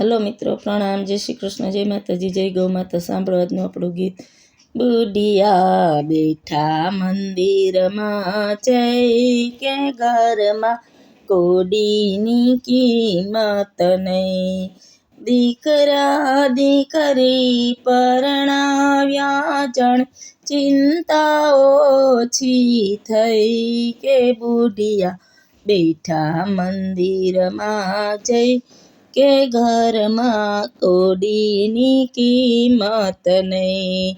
Hello મિત્રો, પ્રણામ, જય શ્રી કૃષ્ણ, જય માતાજી, જય ગૌ માતા. સાંભળો આજનું આપણું ગીત. બુઢિયા બેઠા મંદિરમાં જય કે ઘરમાં કોડીની કિંમત નહીં. દીકરા દીકરી પરણાવ્યા જણ, ચિંતા ઓછી થઈ કે બુઢિયા બેઠા મંદિરમાં જઈ કે ઘરમાં કોડીની કિંમત નહીં.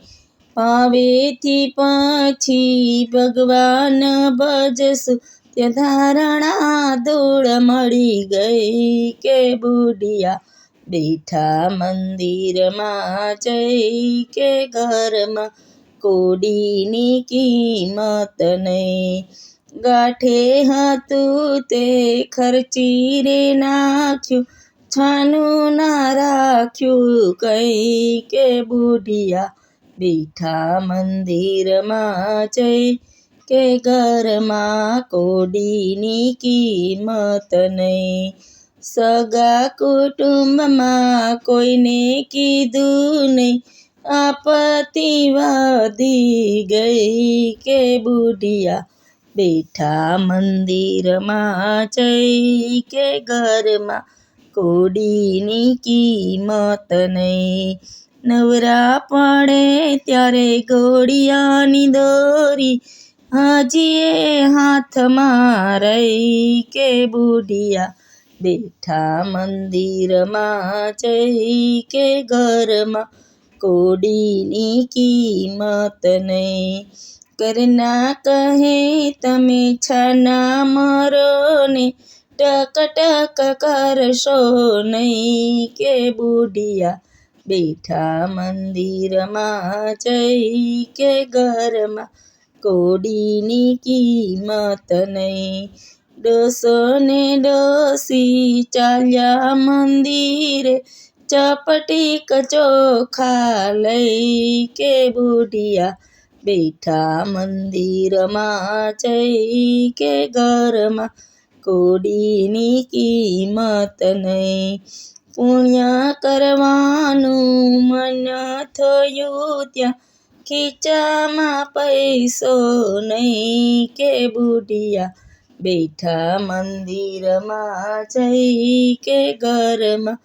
પાવેથી પછી ભગવાન ભજશું. ત્યાં ધારણા ધૂળ મળી ગઈ કે બુઢિયા બેઠા મંદિરમાં જઈ કે ઘરમાં કોડીની કિંમત નહીં. ગાંઠે હતું તે ખર્ચી રે નાખ્યું. છાનું ના રાખ્યું કઈ કે બુઢિયા બેઠા મંદિરમાં જઈ કે ઘરમાં કોડીની કિંમત નહીં. સગા કુટુંબમાં કોઈને કીધું નહીં. આપતિવાદી ગઈ કે બુઢિયા બેઠા મંદિરમાં જઈ કે ઘરમાં કોડીની કિંમત નહીં. નવરા પડે ત્યારે ઘોડિયાની દોરી હાજીએ હાથમાં રહી કે બુઢિયા બેઠા મંદિરમાં જઈ કે ઘરમાં. કોડીની કિંમત નહીં. કરના કહે, તમે છના મરો ને ટક ટક કરશો નહીં કે બુઢિયા? બેઠા મંદિરમાં જઈ કે ઘરમાં? કોડીની કિંમત નહીં. ડોસો ને ડોસી ચાલ્યા મંદિરે ચપટીક ચોખા લઈ કે બુઢિયા? બેઠા મંદિરમાં જઈ કે ઘરમાં? કોડીની કિંમત નહીં. પુણ્ય કરવાનું મન થયું ત્યાં. ખીચામાં પૈસો નહીં કે બુઢિયા. બેઠા મંદિરમાં જઈ કે ઘરમાં.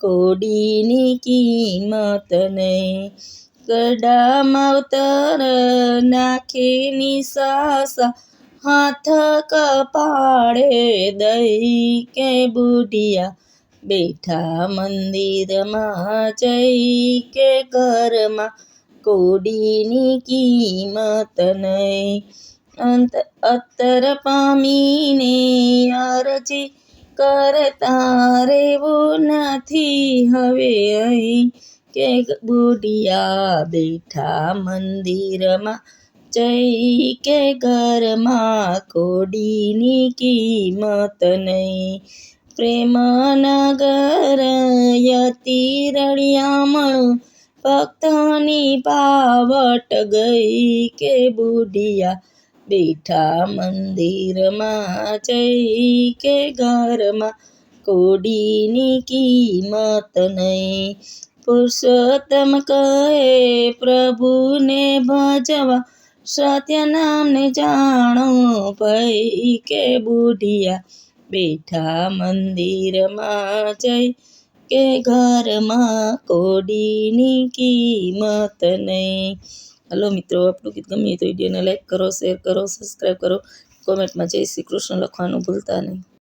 કોડીની કિંમત નહીં. ગડા માવતર નાખીની સાસા. હાથ કપાળે દઈ કે બુઢિયા. બેઠા મંદિરમાં જઈ કે ઘરમાં કોડીની કિંમત નહીં. અંત અત્તર પામીને અરજી કરતા રેવું નથી હવે અહીં. કે બુઢિયા બેઠા મંદિરમાં જઈ કે ઘરમાં કોડીની કિંમત નહીં. પ્રેમનગર યતી રળિયામણું ભક્તની પાવટ ગઈ કે બુઢિયા બેઠા મંદિરમાં જઈ કે ઘરમાં કોડીની કિંમત નહીં. પુરુષોત્તમ કહે પ્રભુને ભજવા સત્ય નામને જાણો ભાઈ કે બુઢિયા બેઠા મંદિરમાં જઈ કે ઘરમાં કોડીની કિંમત નહીં. હલો મિત્રો આપણું ગીત ગમે તો વિડીયોને લાઈક કરો, શેર કરો, સબસ્ક્રાઈબ કરો. કોમેન્ટમાં જય શ્રી કૃષ્ણ લખવાનું ભૂલતા નહીં.